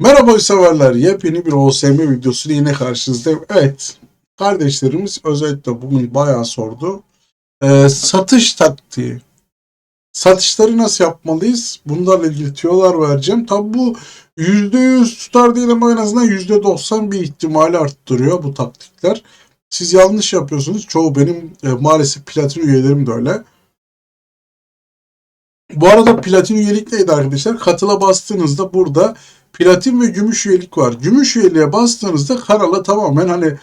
Merhaba severler. Yepyeni bir OSM videosu yine karşınızdayım. Evet. Kardeşlerimiz özellikle bugün bayağı sordu. Ee, satış taktiği. Satışları nasıl yapmalıyız? Bunlarla ilgili tüyolar vereceğim. Tabi bu %100 tutar değil ama en azından %90 bir ihtimali arttırıyor bu taktikler. Siz yanlış yapıyorsunuz. Çoğu benim e, maalesef platin üyelerim de öyle. Bu arada platin üyelik neydi arkadaşlar? Katıla bastığınızda burada platin ve gümüş üyelik var. Gümüş üyeliğe bastığınızda kanala tamamen hani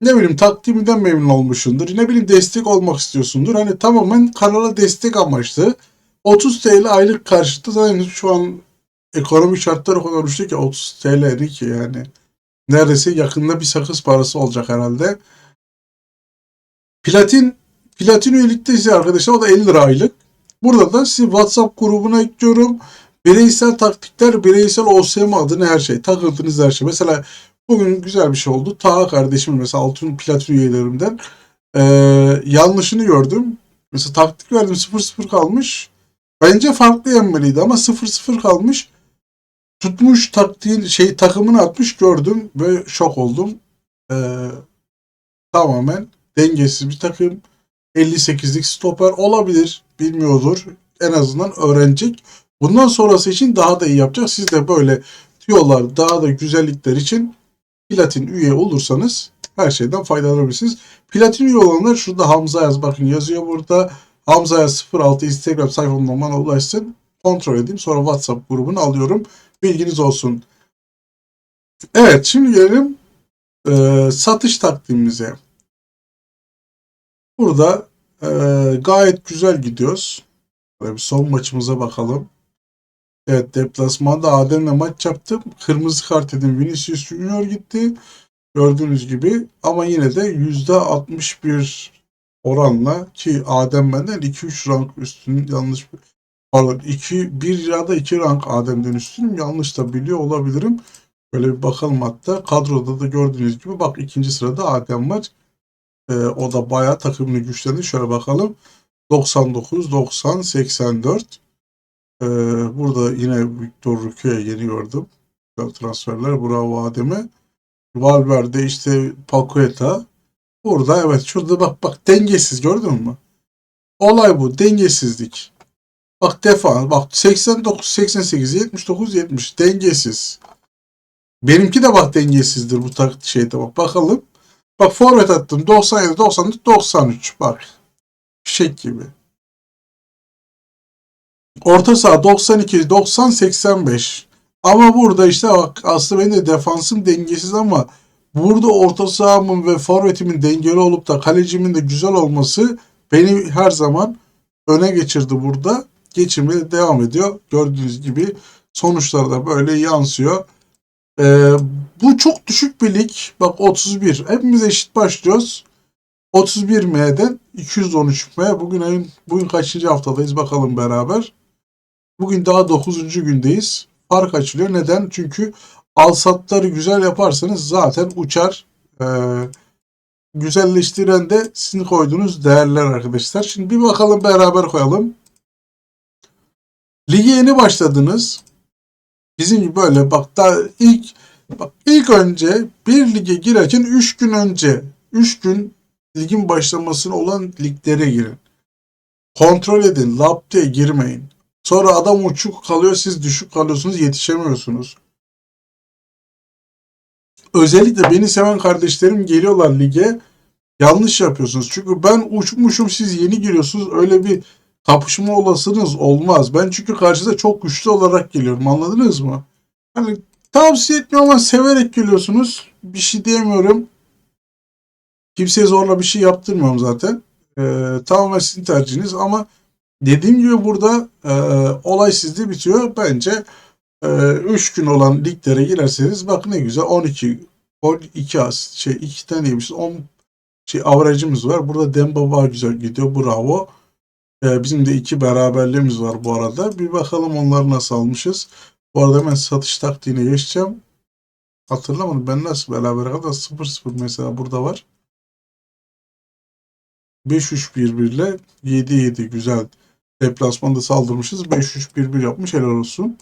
ne bileyim takdiminden memnun olmuşsundur. Ne bileyim destek olmak istiyorsundur. Hani tamamen kanala destek amaçlı. 30 TL aylık karşılıklı zaten şu an ekonomik şartlar o ki 30 TL ne ki yani. Neredeyse yakında bir sakız parası olacak herhalde. Platin platin üyelikte ise arkadaşlar o da 50 lira aylık. Burada da sizi WhatsApp grubuna ekliyorum. Bireysel taktikler, bireysel OSM adına her şey. Takıldığınız her şey. Mesela bugün güzel bir şey oldu. Taha kardeşim mesela altın platin üyelerimden ee, yanlışını gördüm. Mesela taktik verdim 0-0 kalmış. Bence farklı yenmeliydi ama 0-0 kalmış. Tutmuş taktiğin şey takımını atmış gördüm ve şok oldum. Ee, tamamen dengesiz bir takım. 58'lik stoper olabilir. Bilmiyordur. En azından öğrenecek. Bundan sonrası için daha da iyi yapacak. Siz de böyle tüyolar, daha da güzellikler için platin üye olursanız her şeyden faydalanabilirsiniz. Platin üye olanlar şurada Hamza Yaz bakın yazıyor burada. Hamza Yaz 06 Instagram sayfamdan bana ulaşsın. Kontrol edeyim. Sonra WhatsApp grubunu alıyorum. Bilginiz olsun. Evet şimdi gelelim e, satış taktiğimize. Burada e, gayet güzel gidiyoruz. Böyle bir son maçımıza bakalım. Evet deplasmanda Adem'le maç yaptım. Kırmızı kart edin Vinicius Junior gitti. Gördüğünüz gibi ama yine de %61 oranla ki Adem benden 2-3 rank üstün yanlış pardon 2 1 ya da 2 rank Adem'den üstünüm. Yanlış da biliyor olabilirim. Böyle bir bakalım hatta. Kadroda da gördüğünüz gibi bak ikinci sırada Adem var. Ee, o da bayağı takımını güçlendi. Şöyle bakalım. 99, 90, 84. Ee, burada yine Victor Ruki'ye yeni gördüm. Transferler. Bravo Adem'e. Valverde işte Paqueta. Burada evet şurada bak bak dengesiz gördün mü? Olay bu dengesizlik. Bak defa bak 89 88 79 70 dengesiz. Benimki de bak dengesizdir bu tak şeyde bak bakalım. Bak forvet attım 97 94 93 bak. Fişek gibi. Orta saha 92 90 85. Ama burada işte bak aslında benim de defansım dengesiz ama burada orta sahamın ve forvetimin dengeli olup da kalecimin de güzel olması beni her zaman öne geçirdi burada. Geçimine devam ediyor. Gördüğünüz gibi sonuçlar da böyle yansıyor. Ee, bu çok düşük bir lig. Bak 31. Hepimiz eşit başlıyoruz. 31 M'den 213 M. Bugün ayın bugün kaçıncı haftadayız bakalım beraber. Bugün daha 9. gündeyiz. Fark açılıyor. Neden? Çünkü alsatları güzel yaparsanız zaten uçar. Ee, güzelleştiren de sizin koyduğunuz değerler arkadaşlar. Şimdi bir bakalım beraber koyalım. Lige yeni başladınız. Bizim gibi böyle bak daha ilk bak ilk önce bir lige girerken 3 gün önce 3 gün ligin başlamasına olan liglere girin. Kontrol edin. Lap diye girmeyin. Sonra adam uçuk kalıyor siz düşük kalıyorsunuz yetişemiyorsunuz. Özellikle beni seven kardeşlerim geliyorlar lige. Yanlış yapıyorsunuz. Çünkü ben uçmuşum siz yeni giriyorsunuz. Öyle bir kapışma olasınız olmaz. Ben çünkü karşıda çok güçlü olarak geliyorum. Anladınız mı? Hani tavsiye etmiyorum ama severek geliyorsunuz. Bir şey diyemiyorum. Kimseye zorla bir şey yaptırmıyorum zaten. Ee, tamamen sizin tercihiniz ama dediğim gibi burada e, olay sizde bitiyor. Bence 3 gün olan liglere girerseniz bak ne güzel 12 12 az şey 2 taneymişiz 10 şey averajımız var. Burada Demba güzel gidiyor. Bravo. Ee, bizim de iki beraberliğimiz var bu arada. Bir bakalım onları nasıl almışız. Bu arada hemen satış taktiğine geçeceğim. Hatırlamadım. Ben nasıl beraber kadar 0-0 mesela burada var. 5-3-1-1 ile 7-7 güzel deplasmanda saldırmışız. 5-3-1-1 yapmış helal olsun.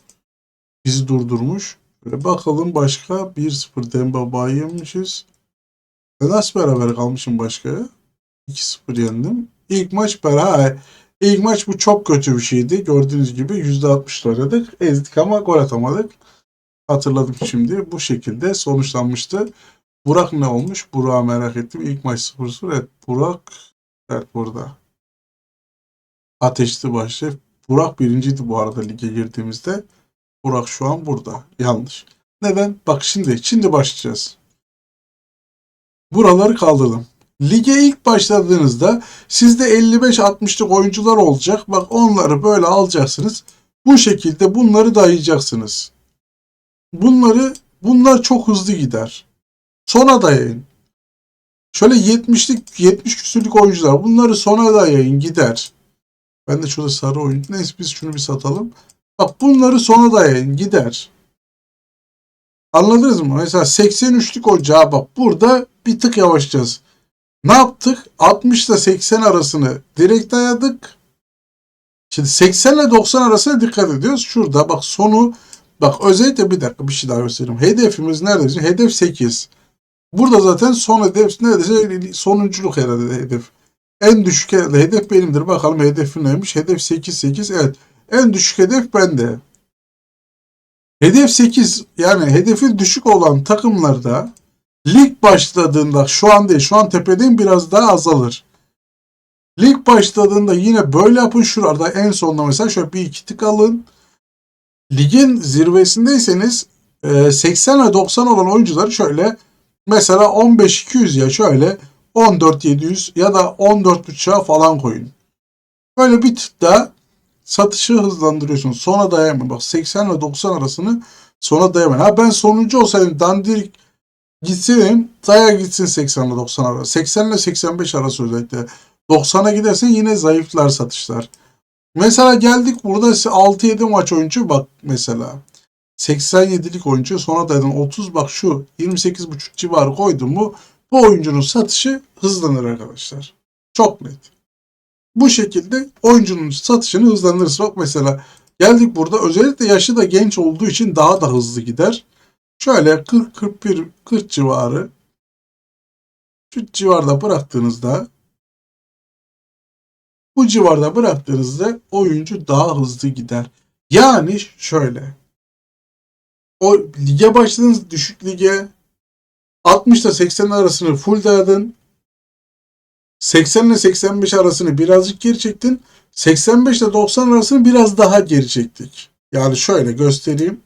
Bizi durdurmuş. Böyle bakalım başka 1-0 Dembaba yemişiz. Ben nasıl beraber kalmışım başka? 2-0 yendim. İlk maç beraber. İlk maç bu çok kötü bir şeydi. Gördüğünüz gibi %60 oynadık. Ezdik ama gol atamadık. Hatırladım şimdi. Bu şekilde sonuçlanmıştı. Burak ne olmuş? Burak'ı merak ettim. İlk maç 0-0. Evet Burak evet burada. Ateşli başlı. Burak birinciydi bu arada lige girdiğimizde. Burak şu an burada. Yanlış. Neden? Bak şimdi, şimdi başlayacağız. Buraları kaldırdım. Lige ilk başladığınızda sizde 55-60'lık oyuncular olacak. Bak onları böyle alacaksınız. Bu şekilde bunları dayayacaksınız. Bunları bunlar çok hızlı gider. Sona dayayın. Şöyle 70'lik 70 küsürlük oyuncular bunları sona dayayın gider. Ben de şurada sarı oyuncu. Neyse biz şunu bir satalım. Bak bunları sona dayayın gider. Anladınız mı? Mesela 83'lük ocağı bak burada bir tık yavaşlayacağız. Ne yaptık? 60 ile 80 arasını direkt dayadık. Şimdi 80 ile 90 arasına dikkat ediyoruz. Şurada bak sonu bak özellikle bir dakika bir şey daha göstereyim. Hedefimiz nerede? Hedef 8. Burada zaten son hedef neredeyse sonunculuk herhalde hedef. En düşük hedef benimdir. Bakalım hedefim neymiş? Hedef 8 8. Evet. En düşük hedef bende. Hedef 8 yani hedefi düşük olan takımlarda lig başladığında şu an değil şu an tepedeyim biraz daha azalır. Lig başladığında yine böyle yapın şurada en sonunda mesela şöyle bir iki tık alın. Ligin zirvesindeyseniz e, 80 ve 90 olan oyuncuları şöyle mesela 15-200 ya şöyle 14-700 ya da 14.5'a falan koyun. Böyle bir tık daha satışı hızlandırıyorsunuz. Sona dayamayın. Bak 80 ile 90 arasını sona dayamayın. Ha ben sonuncu olsaydım dandirik gitsin daya gitsin 80 ile 90 arası. 80 ile 85 arası özellikle. 90'a giderse yine zayıflar satışlar. Mesela geldik burada 6-7 maç oyuncu bak mesela. 87'lik oyuncu sonra dayadan 30 bak şu 28.5 civarı koydum mu bu oyuncunun satışı hızlanır arkadaşlar. Çok net. Bu şekilde oyuncunun satışını hızlandırırız. Bak mesela geldik burada özellikle yaşı da genç olduğu için daha da hızlı gider. Şöyle 40 41 40 civarı şu civarda bıraktığınızda bu civarda bıraktığınızda oyuncu daha hızlı gider. Yani şöyle o lige başladınız düşük lige 60 ile 80 arasını full dayadın. 80 ile 85 arasını birazcık geri çektin. 85 ile 90 arasını biraz daha geri çektik. Yani şöyle göstereyim.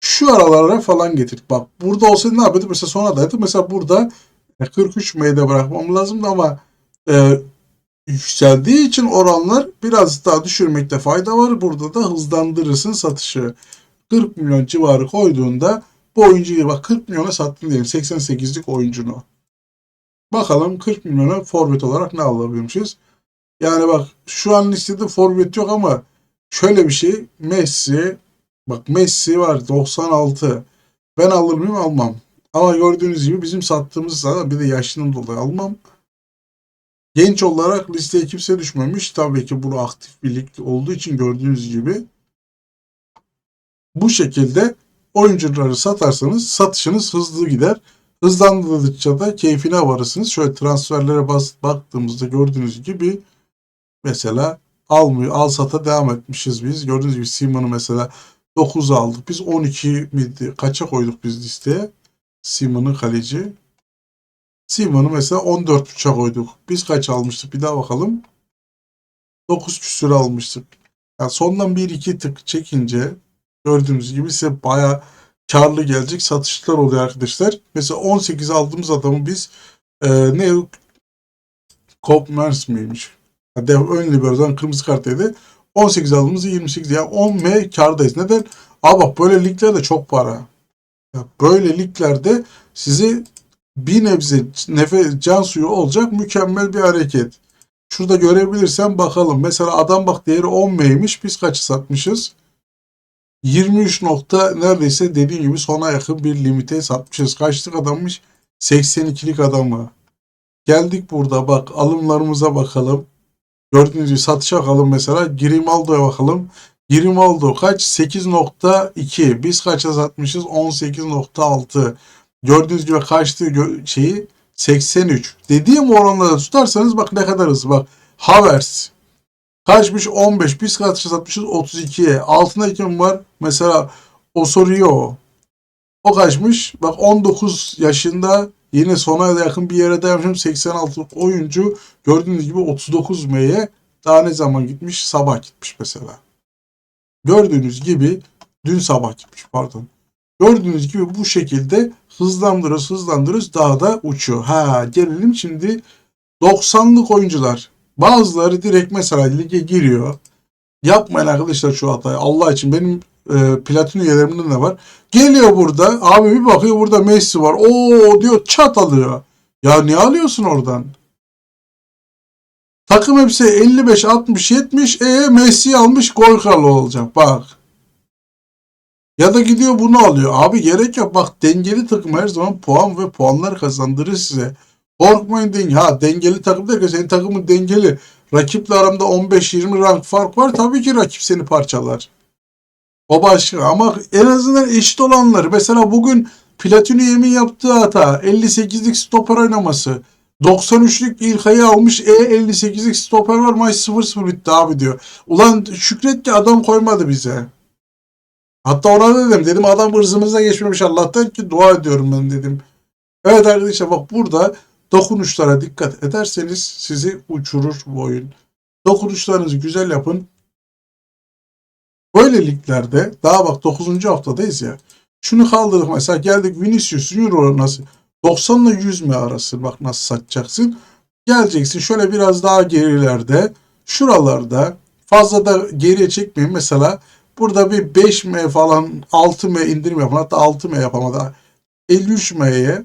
Şu aralara falan getirdik. Bak burada olsaydı ne yapıyorduk? Mesela sonra da mesela burada 43 M'de bırakmam lazımdı ama e, yükseldiği için oranlar biraz daha düşürmekte fayda var. Burada da hızlandırırsın satışı. 40 milyon civarı koyduğunda bu oyuncuyu bak 40 milyona sattın diyelim 88'lik oyuncunu. Bakalım 40 milyona forvet olarak ne alabiliyormuşuz? Yani bak şu an listede forvet yok ama şöyle bir şey Messi bak Messi var 96 ben alır mıyım almam. Ama gördüğünüz gibi bizim sattığımız zaman bir de yaşının dolayı almam. Genç olarak listeye kimse düşmemiş. Tabii ki bu aktif bir lig olduğu için gördüğünüz gibi bu şekilde oyuncuları satarsanız satışınız hızlı gider. Hızlandırdıkça da keyfine varırsınız. Şöyle transferlere bas, baktığımızda gördüğünüz gibi mesela almıyor, al sata devam etmişiz biz. Gördüğünüz gibi Simon'u mesela 9 aldık. Biz 12 miydi? Kaça koyduk biz listeye? Simon'u kaleci. Simon'u mesela 14.5'a koyduk. Biz kaç almıştık? Bir daha bakalım. 9 küsür almıştık. Yani sondan 1-2 tık çekince gördüğünüz gibi size baya karlı gelecek satışlar oluyor arkadaşlar. Mesela 18 aldığımız adamı biz e, ne Kopmers miymiş? Dev ön liberodan kırmızı kartıydı. 18 aldığımızda 28 yani 10 M kardayız. Neden? Aa bak böyle liglerde çok para. Ya böyle liglerde sizi bir nebze nefes can suyu olacak mükemmel bir hareket. Şurada görebilirsen bakalım. Mesela adam bak değeri 10 M'ymiş. Biz kaçı satmışız? 23 nokta neredeyse dediğim gibi sona yakın bir limite satmışız. Kaçlık adammış? 82'lik adamı. Geldik burada bak alımlarımıza bakalım. Gördüğünüz gibi satışa bakalım mesela. Grimaldo'ya bakalım. 20 oldu. Kaç? 8.2. Biz kaça satmışız? 18.6. Gördüğünüz gibi kaçtı gö- şeyi? 83. Dediğim oranları tutarsanız bak ne kadar hızlı. Bak Havers kaçmış? 15. Biz kaça satmışız? 32'ye. Altında kim var? Mesela Osorio. O kaçmış? Bak 19 yaşında yine sona yakın bir yere dayanmışım. 86 oyuncu gördüğünüz gibi 39 M'ye daha ne zaman gitmiş? Sabah gitmiş mesela. Gördüğünüz gibi dün sabah gitmiş pardon. Gördüğünüz gibi bu şekilde hızlandırırız hızlandırırız daha da uçuyor. Ha gelelim şimdi 90'lık oyuncular. Bazıları direkt mesela lige giriyor. Yapmayın arkadaşlar şu hatayı. Allah için benim e, platin üyelerimden de var. Geliyor burada. Abi bir bakıyor burada Messi var. Oo diyor çat alıyor. Ya niye alıyorsun oradan? Takım hepsi 55, 60, 70. E Messi almış gol kralı olacak. Bak. Ya da gidiyor bunu alıyor. Abi gerek yok. Bak dengeli takım her zaman puan ve puanlar kazandırır size. Korkmayın deyin. Ha dengeli takım derken senin takımın dengeli. Rakiple aramda 15-20 rank fark var. Tabii ki rakip seni parçalar. O başka ama en azından eşit olanları. Mesela bugün Platini yemin yaptığı hata 58'lik stoper oynaması. 93'lük İlkay'ı almış. E 58'lik stoper var maç 0-0 bitti abi diyor. Ulan şükret ki adam koymadı bize. Hatta ona dedim. Dedim adam ırzımıza geçmemiş Allah'tan ki dua ediyorum ben dedim. Evet arkadaşlar bak burada dokunuşlara dikkat ederseniz sizi uçurur bu oyun. Dokunuşlarınızı güzel yapın. Böyle liglerde daha bak 9. haftadayız ya. Şunu kaldırdık mesela geldik Vinicius Euro nasıl 90 ile 100 mi arası bak nasıl satacaksın. Geleceksin şöyle biraz daha gerilerde şuralarda fazla da geriye çekmeyin mesela burada bir 5M falan 6M indirim yapın hatta 6M yapamadı 53M'ye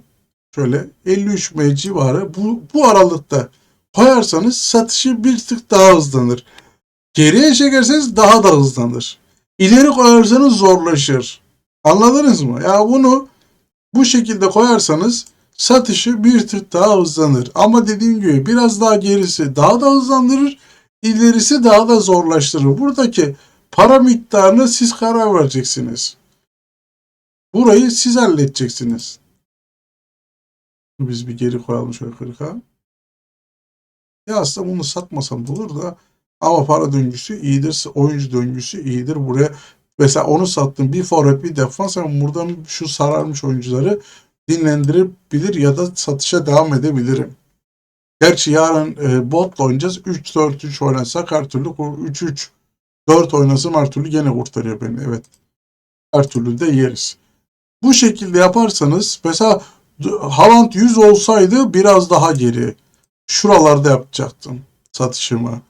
şöyle 53M civarı bu, bu aralıkta koyarsanız satışı bir tık daha hızlanır. Geriye çekerseniz daha da hızlanır. İleri koyarsanız zorlaşır. Anladınız mı? Ya bunu bu şekilde koyarsanız satışı bir tık daha hızlanır. Ama dediğim gibi biraz daha gerisi daha da hızlandırır. ilerisi daha da zorlaştırır. Buradaki para miktarını siz karar vereceksiniz. Burayı siz halledeceksiniz. Biz bir geri koyalım şöyle 40'a. Ya aslında bunu satmasam olur da ama para döngüsü iyidir, oyuncu döngüsü iyidir. Buraya mesela onu sattım bir forvet bir defans ama buradan şu sararmış oyuncuları dinlendirebilir ya da satışa devam edebilirim. Gerçi yarın e, botla oynayacağız. 3-4-3 oynasak her türlü 3-3 4 oynasam her türlü gene kurtarıyor beni. Evet. Her türlü de yeriz. Bu şekilde yaparsanız mesela Haaland 100 olsaydı biraz daha geri. Şuralarda yapacaktım satışımı.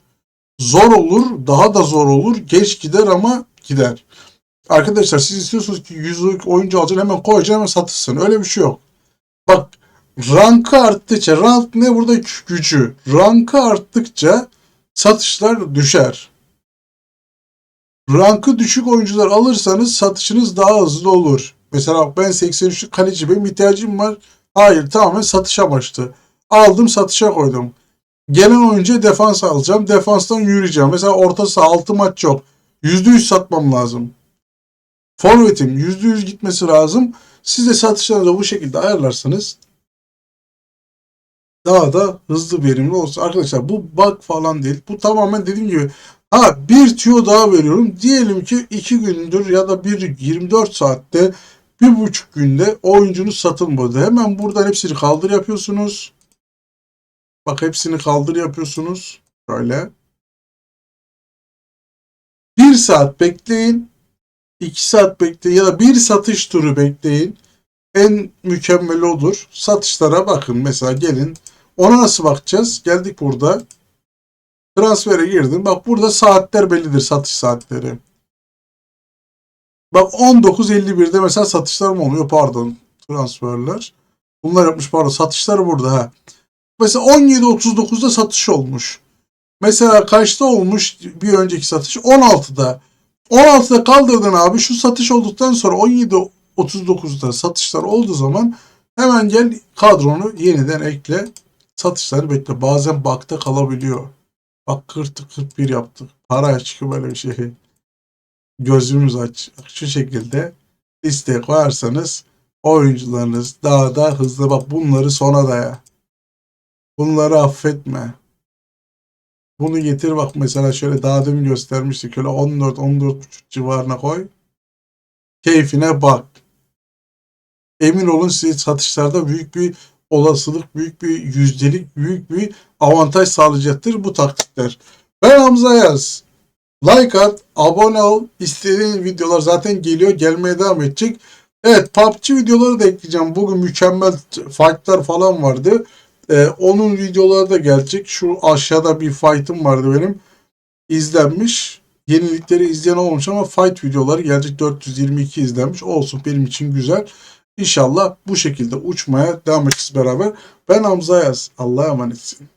Zor olur, daha da zor olur. Geç gider ama gider. Arkadaşlar siz istiyorsunuz ki yüzlük oyuncu alacaksın hemen koyacaksın hemen satışsın. Öyle bir şey yok. Bak rankı arttıkça, rank ne burada gücü. Rankı arttıkça satışlar düşer. Rankı düşük oyuncular alırsanız satışınız daha hızlı olur. Mesela ben 83'lük kaleci benim ihtiyacım var. Hayır tamamen satış amaçlı. Aldım satışa koydum. Gelen oyuncuya defans alacağım. Defanstan yürüyeceğim. Mesela orta saha 6 maç yok. %100 satmam lazım. Forvet'im %100 gitmesi lazım. Siz de satışlarınızı bu şekilde ayarlarsanız daha da hızlı verimli olsun. Arkadaşlar bu bug falan değil. Bu tamamen dediğim gibi ha bir tüyo daha veriyorum. Diyelim ki 2 gündür ya da bir 24 saatte bir buçuk günde oyuncunuz satılmadı. Hemen buradan hepsini kaldır yapıyorsunuz. Bak hepsini kaldır yapıyorsunuz. Şöyle. Bir saat bekleyin. 2 saat bekleyin ya da bir satış turu bekleyin. En mükemmeli odur. Satışlara bakın. Mesela gelin. Ona nasıl bakacağız? Geldik burada. Transfere girdim. Bak burada saatler bellidir. Satış saatleri. Bak 19.51'de mesela satışlar mı oluyor? Pardon. Transferler. Bunlar yapmış pardon. Satışlar burada. Ha. Mesela 17.39'da satış olmuş. Mesela kaçta olmuş bir önceki satış? 16'da. 16'da kaldırdın abi. Şu satış olduktan sonra 17.39'da satışlar olduğu zaman hemen gel kadronu yeniden ekle. Satışları bekle. Bazen bakta kalabiliyor. Bak 40 41 yaptık. Para çıkıyor böyle bir şey. Gözümüz aç. Şu şekilde listeye koyarsanız oyuncularınız daha da hızlı bak bunları sona daya. Bunları affetme. Bunu getir bak mesela şöyle daha demin göstermiştik. Şöyle 14 14 civarına koy. Keyfine bak. Emin olun size satışlarda büyük bir olasılık, büyük bir yüzdelik, büyük bir avantaj sağlayacaktır bu taktikler. Ben Hamza Yaz. Like at, abone ol. İstediğiniz videolar zaten geliyor, gelmeye devam edecek. Evet, PUBG videoları da ekleyeceğim. Bugün mükemmel fightlar falan vardı. Ee, onun videoları da gelecek. Şu aşağıda bir fight'ım vardı benim. İzlenmiş. Yenilikleri izleyen olmamış ama fight videoları gelecek 422 izlenmiş. Olsun benim için güzel. İnşallah bu şekilde uçmaya devam edeceğiz beraber. Ben Hamza Yaz. Allah'a emanetsin.